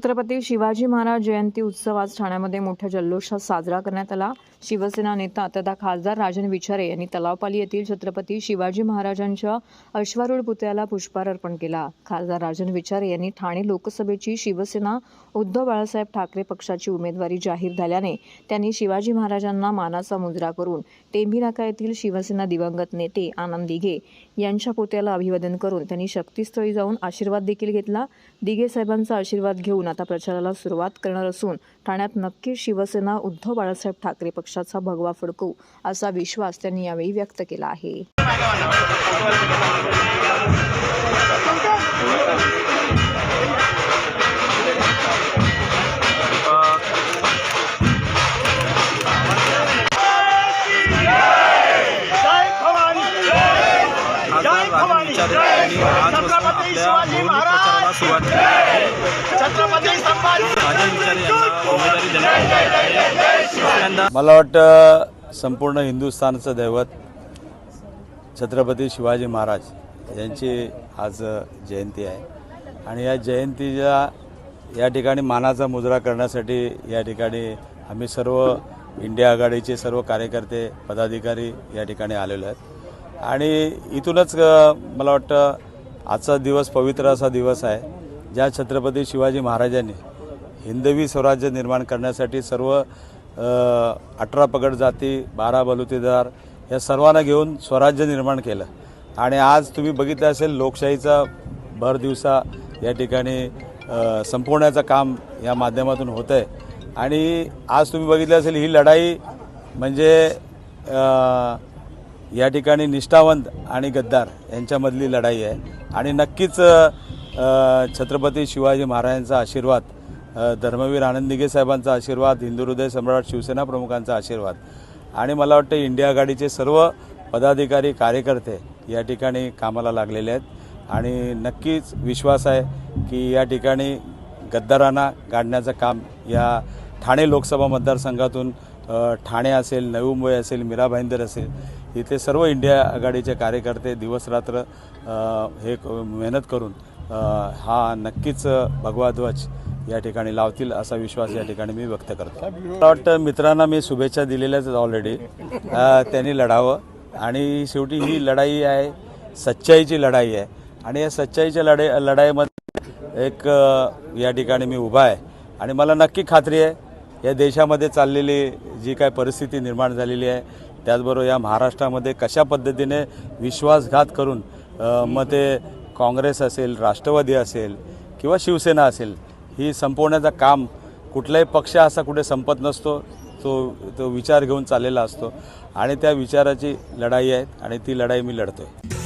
छत्रपती शिवाजी महाराज जयंती उत्सव आज ठाण्यामध्ये मोठ्या जल्लोषात साजरा करण्यात आला. शिवसेना नेता तथा खासदार राजन विचारे यांनी तलावपाली येथील छत्रपती शिवाजी महाराजांच्या अश्वारूढ पुतळ्याला पुष्पहार अर्पण केला. खासदार राजन विचारे यांनी ठाणे लोकसभेची शिवसेना उद्धव बाळासाहेब ठाकरे पक्षाची उमेदवारी जाहीर झाल्याने त्यांनी शिवाजी महाराजांना मानाचा मुजरा करून टेंभी नाका येथील शिवसेना दिवंगत नेते आनंद दिघे यांच्या पुतळ्याला अभिवादन करून त्यांनी शक्तीस्थळी जाऊन आशीर्वाद देखील घेतला. दिघे साहेबांचा आशीर्वाद घेऊन आता प्रचाराला सुरुवात करणार असून ठाण्यात नक्कीच शिवसेना उद्धव बाळासाहेब ठाकरे पक्षाचा भगवा फडकू असा विश्वास त्यांनी यावेळी व्यक्त केला आहे. दुसऱ्यांदा मला वाटतं संपूर्ण हिंदुस्थानचं दैवत छत्रपती शिवाजी महाराज यांची आज जयंती आहे. आणि या जयंतीच्या या ठिकाणी मानाचा मुजरा करण्यासाठी या ठिकाणी आम्ही सर्व इंडिया आघाडीचे सर्व कार्यकर्ते पदाधिकारी या ठिकाणी आलेलो आहेत. आणि इथूनच मला वाटतं आजचा दिवस पवित्र असा दिवस आहे ज्या छत्रपती शिवाजी महाराजांनी हिंदवी स्वराज्य निर्माण करण्यासाठी सर्व अठरा पगड जाती बारा बलुतेदार या सर्वांना घेऊन स्वराज्य निर्माण केलं. आणि आज तुम्ही बघितलं असेल लोकशाहीचा भर दिवसा या ठिकाणी संपवण्याचं काम या माध्यमातून होतं आहे आणि आज तुम्ही बघितलं असेल ही लढाई म्हणजे या ठिकाणी निष्ठावंत आणि गद्दार यांच्यामधली लढाई आहे. आणि नक्कीच छत्रपती शिवाजी महाराजांचा आशीर्वाद धर्मवीर आनंद साहेबांचा आशीर्वाद हिंदू हृदय सम्राट शिवसेना प्रमुखांचा आशीर्वाद आणि मला वाटतं इंडिया आघाडीचे सर्व पदाधिकारी कार्यकर्ते या ठिकाणी कामाला लागलेले आहेत. आणि नक्कीच विश्वास आहे की या ठिकाणी गद्दारांना गाडण्याचं काम या ठाणे लोकसभा मतदारसंघातून ठाणे असेल नवी मुंबई असेल मीरा भाईंदर असेल इथे सर्व इंडिया आघाडीचे कार्यकर्ते दिवसरात्र हे मेहनत करून हा नक्कीच भगवा ध्वज या ठिकाणी लावतील असा विश्वास या ठिकाणी मी व्यक्त करतो. मला वाटतं मित्रांना मी शुभेच्छा दिलेल्याच ऑलरेडी त्यांनी लढावं आणि शेवटी ही लढाई आहे सच्चाईची लढाई आहे. आणि या सच्चाईच्या लढाई लढाईमध्ये एक या ठिकाणी मी उभा आहे. आणि मला नक्की खात्री आहे या देशामध्ये चाललेली जी काय परिस्थिती निर्माण झालेली आहे त्याचबरोबर या महाराष्ट्रामध्ये कशा पद्धतीने विश्वासघात करून मग ते काँग्रेस असेल राष्ट्रवादी असेल किंवा शिवसेना असेल ही संपवण्याचं काम कुठलाही पक्ष असा कुठे संपत नसतो. तो तो विचार घेऊन चाललेला असतो. आणि त्या विचाराची लढाई आहे आणि ती लढाई मी लढतो आहे